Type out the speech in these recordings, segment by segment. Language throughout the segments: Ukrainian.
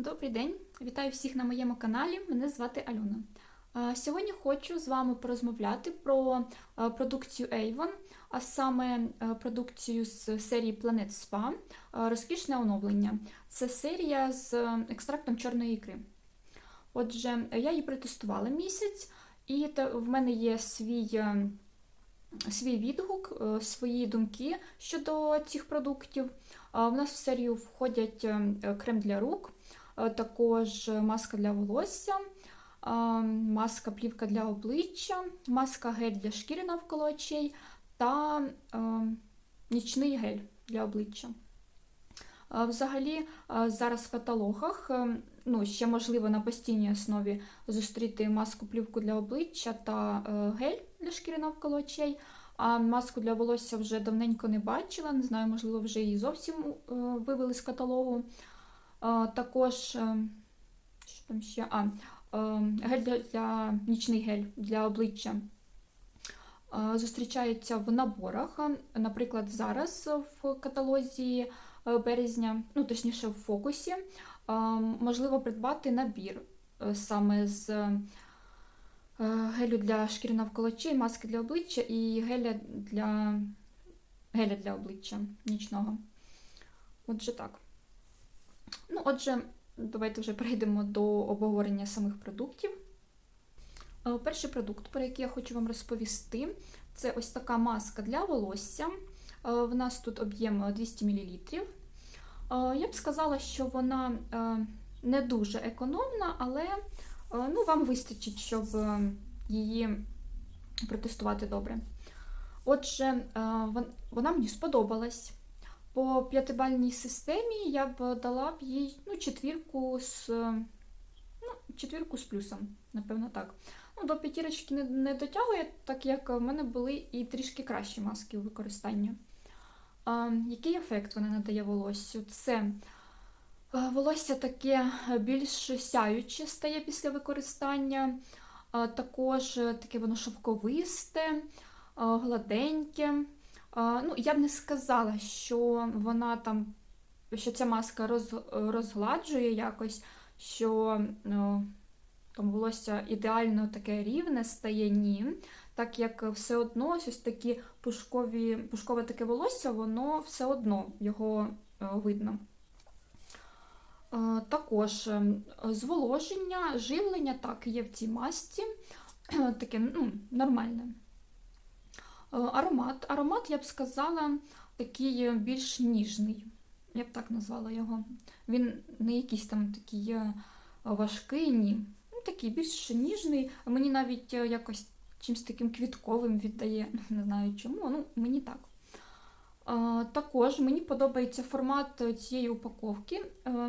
Добрий день! Вітаю всіх на моєму каналі. Мене звати Альона. Е, Сьогодні хочу з вами порозмовляти про е, продукцію Avon, а саме е, продукцію з серії Planet Spa Розкішне оновлення. Це серія з екстрактом чорної ікри. Отже, я її протестувала місяць, і в мене є свій, свій відгук, свої думки щодо цих продуктів. В нас в серію входять крем для рук, також маска для волосся, е, маска плівка для обличчя, маска гель для шкіри навколо очей та е, нічний гель для обличчя. Е, Взагалі, е, зараз в каталогах, е, ну, ще можливо на постійній основі зустріти маску плівку для обличчя та е, гель для шкіри навколо очей. А маску для волосся вже давненько не бачила, не знаю, можливо, вже її зовсім е, вивели з каталогу. Також, е, що там ще? А, е, гель для, нічний гель для обличчя зустрічається в наборах. Наприклад, зараз в каталозі е, березня, ну точніше в фокусі, можливо придбати набір саме з гелю для шкіри навколо очей, маски для обличчя і геля для, геля для обличчя нічного. Отже, так. Ну, отже, давайте вже перейдемо до обговорення самих продуктів. Е, Перший продукт, про який я хочу вам розповісти, це ось така маска для волосся. Е, В нас тут об'єм 200 мл. Е, Я б сказала, що вона не дуже економна, але ну, вам вистачить, щоб її протестувати добре. Отже, вона мені сподобалась. По п'ятибальній системі я б дала б їй ну, четвірку з, е, ну, четвірку з плюсом, напевно так. Ну, до п'ятірочки не, не дотягує, так як в мене були і трішки кращі маски у використанні. А, який ефект вона надає волоссю? Це е, волосся таке е, більш сяюче стає після використання, а, також е, таке воно шовковисте, гладеньке. Ну, я б не сказала, що вона там, що ця маска роз, розгладжує якось, що ну, там волосся ідеально таке рівне стає, ні. Так як все одно ось такі пушкові, пушкове таке волосся, воно все одно його е, видно. Е, Також е, зволоження, живлення так є в цій масці, таке ну, нормальне. Е, Аромат. Аромат, я б сказала, такий е, більш ніжний. Я б так назвала його. Він не якийсь там такий е, важкий, ні. Ну, такий більш ніжний. Мені навіть якось чимось таким квітковим віддає. Не знаю чому, ну мені так. Також мені подобається формат цієї упаковки.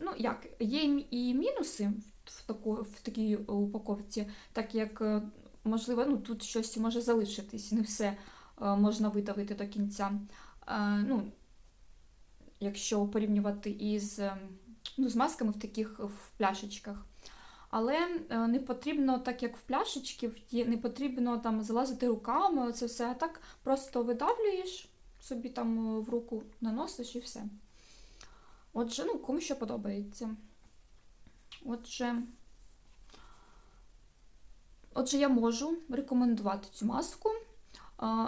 Ну, як, є і мінуси в, таку, в такій упаковці, так як, можливо, ну, тут щось може залишитись, не все можна видавити до кінця. Е, Ну, якщо порівнювати із е, ну, з масками в таких в пляшечках. Але е, не потрібно, так як в пляшечки, не потрібно там залазити руками, це все, а так просто видавлюєш, собі там е, в руку наносиш і все. Отже, ну, кому що подобається. Отже, отже, я можу рекомендувати цю маску,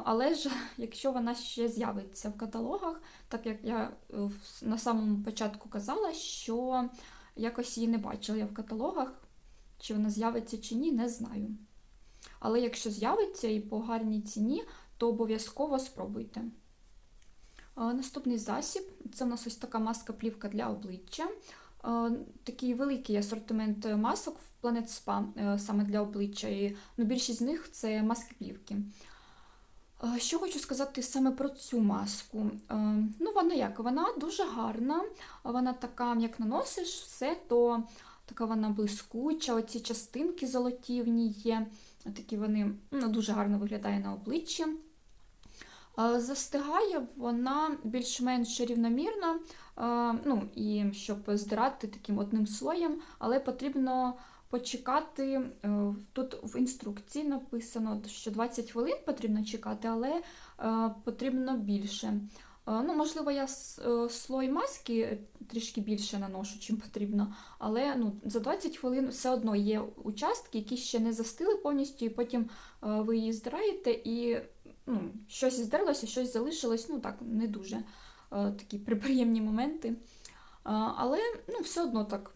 але ж якщо вона ще з'явиться в каталогах, так як я е, на самому початку казала, що якось її не бачила я в каталогах, чи вона з'явиться чи ні, не знаю. Але якщо з'явиться і по гарній ціні, то обов'язково спробуйте. Наступний засіб це в нас ось така маска-плівка для обличчя. Такий великий асортимент масок в Planet Spa е, саме для обличчя. І ну, більшість з них це маски-плівки. Е, Що хочу сказати саме про цю маску? Е, Ну, вона як? Вона дуже гарна, вона така, як наносиш все, то така вона блискуча, оці частинки золоті в ній є. Такі вони ну, дуже гарно виглядає на обличчі. Е, Застигає вона більш-менш рівномірно, ну і щоб здирати таким одним слоєм, але потрібно почекати. е, Тут в інструкції написано, що 20 хвилин потрібно чекати, але е, потрібно більше. Ну, можливо, я е, слой маски трішки більше наношу, чим потрібно, але ну, за 20 хвилин все одно є участки, які ще не застили повністю, і потім е, ви її здираєте, і ну, щось здерлося, щось залишилось, ну так, не дуже е, такі приприємні моменти. Е, Але ну, все одно так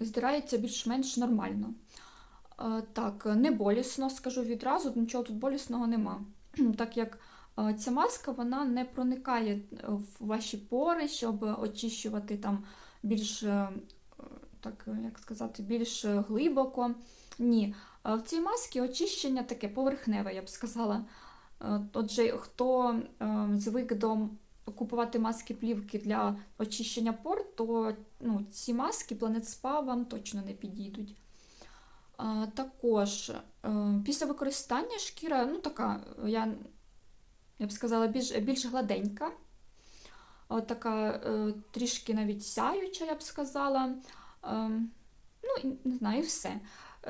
здирається більш-менш нормально. Е, Так, не болісно, скажу відразу, нічого тут болісного нема. Так як е, ця маска вона не проникає е, в ваші пори, щоб очищувати там більш, е, е, так, е, як сказати, більш е, глибоко. Ні. Е, В цій масці очищення таке поверхневе, я б сказала. Е, Отже, хто е, звик до купувати маски плівки для очищення пор, то ну, ці маски Planet Spa вам точно не підійдуть. Також е, після використання шкіра, ну така, я, я б сказала, більш, більш гладенька, така трішки навіть сяюча, я б сказала. Ну, не знаю, все.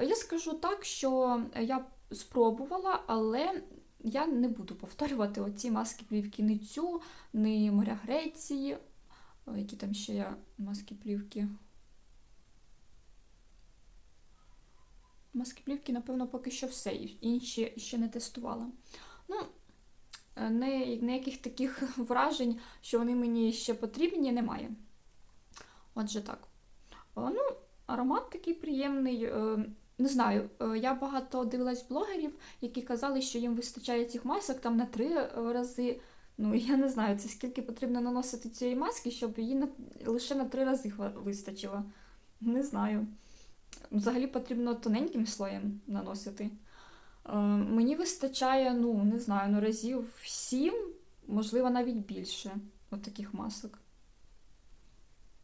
Я скажу так, що я спробувала, але я не буду повторювати оці маски плівки ні цю, ні моря Греції. Які там ще є маски плівки? Маски плівки, напевно, поки що все. Інші ще не тестувала. Ну, е, не, ніяких таких вражень, що вони мені ще потрібні, немає. Отже, так. Ну, аромат такий приємний. Не знаю, е, я багато дивилась блогерів, які казали, що їм вистачає цих масок там на три е, рази. Ну, я не знаю, це скільки потрібно наносити цієї маски, щоб її на, лише на три рази вистачило. Не знаю. Взагалі потрібно тоненьким слоєм наносити. Е, мені вистачає, ну, не знаю, ну, разів сім, можливо, навіть більше от таких масок.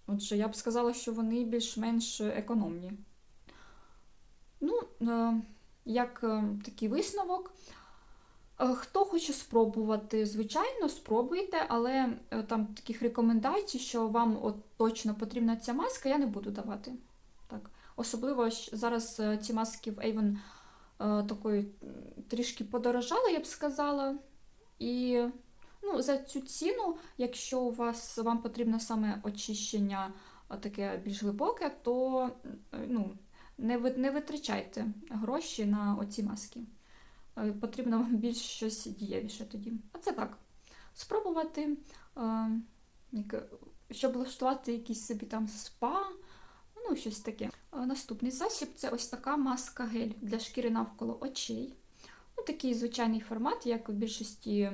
Отже, я б сказала, що вони більш-менш економні. Ну, е, як е, такий висновок, е, хто хоче спробувати, звичайно, спробуйте, але там таких рекомендацій, що вам от точно потрібна ця маска, я не буду давати. Так. Особливо зараз ці маски в Avon такої трішки подорожали, я б сказала. І ну, за цю ціну, якщо у вас вам потрібно саме очищення таке більш глибоке, то ну, не, ви- не витрачайте гроші на оці маски. Е, Потрібно вам більш щось дієвіше тоді. А це так. Спробувати, е, щоб влаштувати якийсь собі там спа, ну, щось таке. Е, Наступний засіб це ось така маска гель для шкіри навколо очей. Ну, такий звичайний формат, як у більшості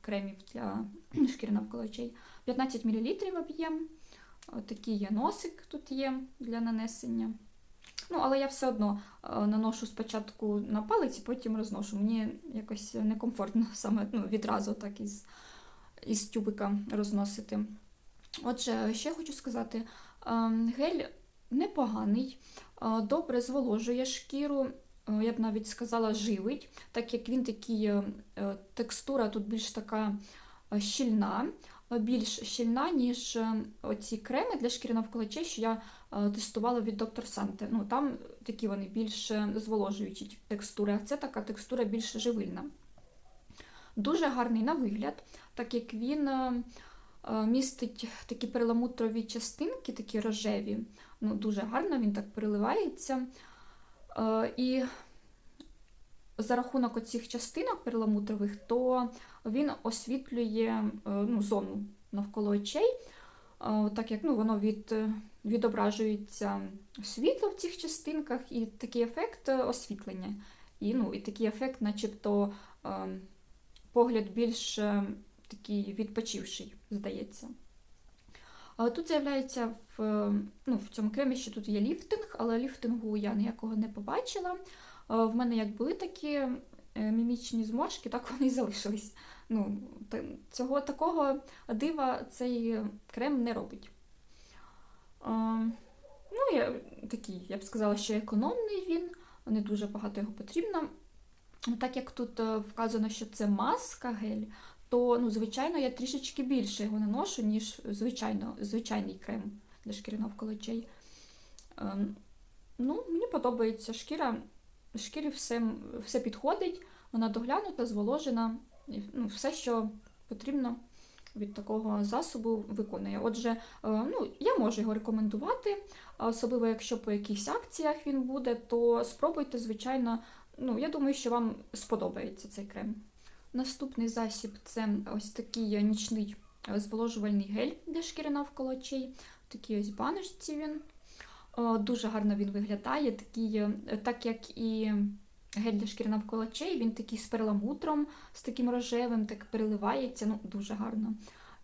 кремів для шкіри навколо очей. 15 мл об'єм. Такий є носик тут є для нанесення. Ну, але я все одно е, наношу спочатку на палець, потім розношу. Мені якось некомфортно саме ну, відразу так із, із тюбика розносити. Отже, ще хочу сказати: ем, гель непоганий, е, добре зволожує шкіру, е, я б навіть сказала, живить, так як він такий, текстура тут більш така щільна, більш щільна, ніж оці креми для шкіри навколо що я тестувала від Dr. Sante. Ну, там такі вони більш е, зволожуючі текстури, а це така текстура більш живильна. Дуже гарний на вигляд, так як він е, е, містить такі перламутрові частинки, такі рожеві. Ну, дуже гарно він так переливається. Е, І за рахунок оцих частинок перламутрових, то він освітлює е, ну, зону навколо очей, е, так як ну, воно від, е, відображується світло в цих частинках, і такий ефект е, освітлення. І, ну, і такий ефект, начебто, е, погляд більш такий відпочивший, здається. Тут з'являється в, ну, в цьому кремі, що тут є ліфтинг, але ліфтингу я ніякого не побачила. В мене як були такі мімічні зморшки, так вони і залишились. Ну, цього такого дива цей крем не робить. Е, Ну, я, такий, я б сказала, що економний він, не дуже багато його потрібно. Так як тут е, вказано, що це маска гель, то ну, звичайно я трішечки більше його наношу, ніж звичайно, звичайний крем для шкіри навколо очей. Ем, ну, мені подобається шкіра. Шкірі все, все підходить, вона доглянута, зволожена, ну, все, що потрібно від такого засобу виконує. Отже, е, ну, я можу його рекомендувати, особливо якщо по якихось акціях він буде, то спробуйте, звичайно, ну, я думаю, що вам сподобається цей крем. Наступний засіб це ось такий нічний зволожувальний гель для шкіри навколо очей. Такій ось баночці він. Е, Дуже гарно він виглядає, такий, е, так як і гель для шкіри навколо очей, він такий з перламутром, з таким рожевим, так переливається, ну дуже гарно.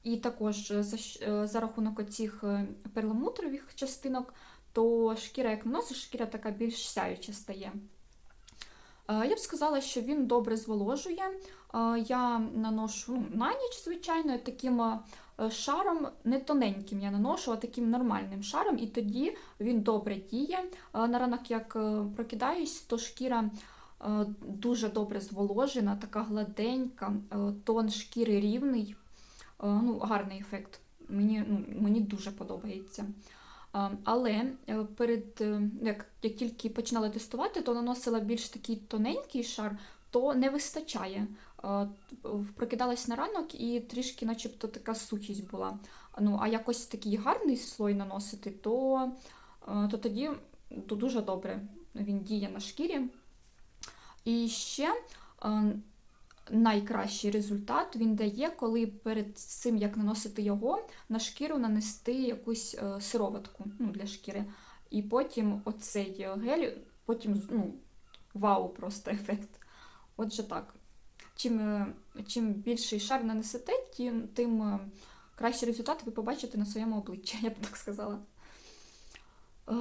І також за, е, за рахунок оцих е, перламутрових частинок, то шкіра, як наносиш, шкіра така більш сяюча стає. Е, Я б сказала, що він добре зволожує. Е, Я наношу ну, на ніч, звичайно, таким е, шаром, не тоненьким я наношу, а таким нормальним шаром, і тоді він добре діє. Е, На ранок, як е, прокидаюсь, то шкіра е, дуже добре зволожена, така гладенька, е, тон шкіри рівний. Е, Ну, гарний ефект. Мені, ну, мені дуже подобається. Е, Але е, перед е, як, як тільки починала тестувати, то наносила більш такий тоненький шар, то не вистачає. Е, Прокидалась на ранок і трішки, начебто, така сухість була. Ну, а якось такий гарний слой наносити, то, е, то тоді то дуже добре він діє на шкірі. І ще е, найкращий результат він дає, коли перед цим, як наносити його, на шкіру нанести якусь е, сироватку ну, для шкіри. І потім оцей гель, потім ну, вау, просто ефект. Отже, так. Чим, е, чим більший шар нанесете, тим, тим е, кращий результат ви побачите на своєму обличчі, я б так сказала. Е,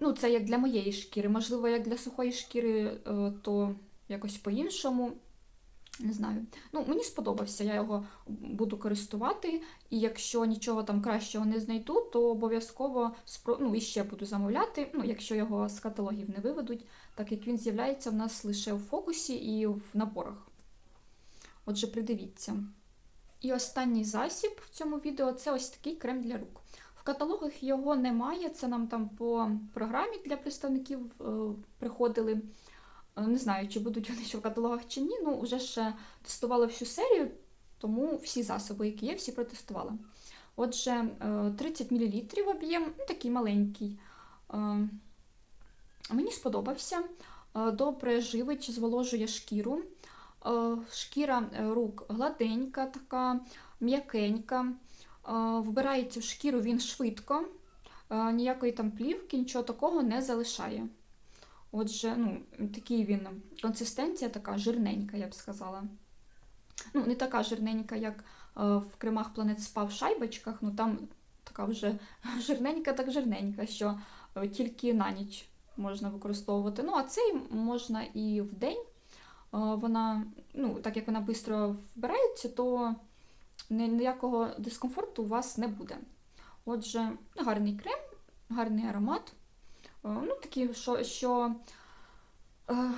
Ну, це як для моєї шкіри. Можливо, як для сухої шкіри, е, то якось по-іншому. Не знаю. Ну, мені сподобався, я його буду користувати, і якщо нічого там кращого не знайду, то обов'язково спро... ну, іще буду замовляти, ну, якщо його з каталогів не виведуть, так як він з'являється в нас лише у фокусі і в наборах. Отже, придивіться. І останній засіб в цьому відео це ось такий крем для рук. Каталогах його немає, це нам там по програмі для представників е, приходили. Е, Не знаю, чи будуть вони ще в каталогах чи ні. Ну, вже ж тестувала всю серію, тому всі засоби, які є, всі протестувала. Отже, е, 30 мл об'єм, ну, такий маленький. Е, Мені сподобався. Е, Добре живить, зволожує шкіру. Е, Шкіра е, рук гладенька, така, м'якенька. Е, Вбирається в шкіру він швидко, е, ніякої там плівки, нічого такого не залишає. Отже, ну, такий він, консистенція така жирненька, я б сказала. Ну, не така жирненька, як е, в кремах Planet Spa в шайбочках, ну там така вже жирненька, так жирненька, що тільки на ніч можна використовувати. Ну, а цей можна і в день. Вона, ну, так як вона швидко вбирається, то ніякого дискомфорту у вас не буде. Отже, гарний крем, гарний аромат. Е, Ну, такий, що, що е,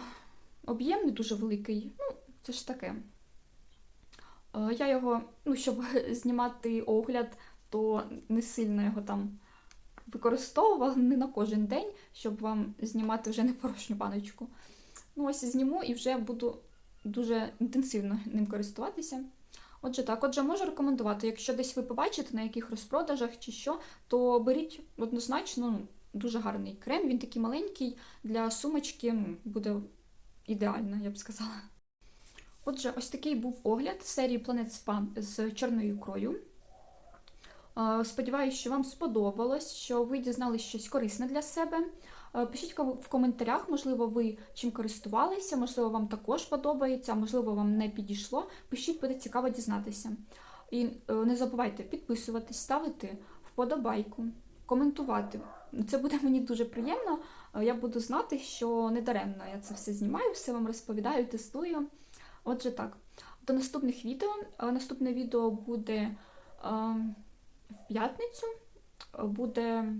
об'єм не дуже великий. Ну, це ж таке. Е, Я його, ну, щоб знімати огляд, то не сильно його там використовувала, не на кожен день, щоб вам знімати вже не порожню баночку. Ну, ось зніму і вже буду дуже інтенсивно ним користуватися. Отже, так, отже, можу рекомендувати, якщо десь ви побачите на яких розпродажах чи що, то беріть однозначно ну, дуже гарний крем. Він такий маленький для сумочки буде ідеально, я б сказала. Отже, ось такий був огляд серії Planet Spa з чорною ікрою. Е, Сподіваюсь, що вам сподобалось, що ви дізналися щось корисне для себе. Е, Пишіть в коментарях, можливо, ви чим користувалися, можливо, вам також подобається, можливо, вам не підійшло. Пишіть, буде цікаво дізнатися. І е, не забувайте підписуватись, ставити вподобайку, коментувати. Це буде мені дуже приємно. Е, Я буду знати, що не даремно я це все знімаю, все вам розповідаю, тестую. Отже, так. До наступних відео. Наступне відео буде в п'ятницю. Буде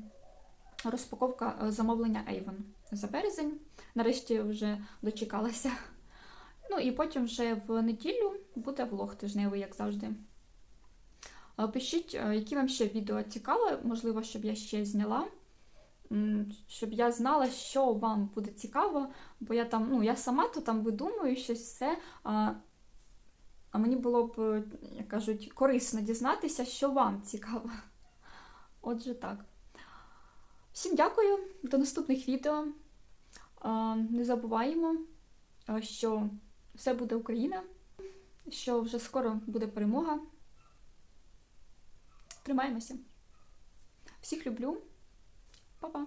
розпаковка е, замовлення Avon за березень. Нарешті вже дочекалася. Ну і потім вже в неділю буде влог тижневий, як завжди. Е, Пишіть, е, які вам ще відео цікаво, можливо, щоб я ще зняла, щоб я знала, що вам буде цікаво, бо я там, ну, я сама то там видумую щось все. а мені було б, як кажуть, корисно дізнатися, що вам цікаво. Отже, так. Всім дякую, до наступних відео. Не забуваємо, що все буде Україна, що вже скоро буде перемога. Тримаємося. Всіх люблю. Па-па.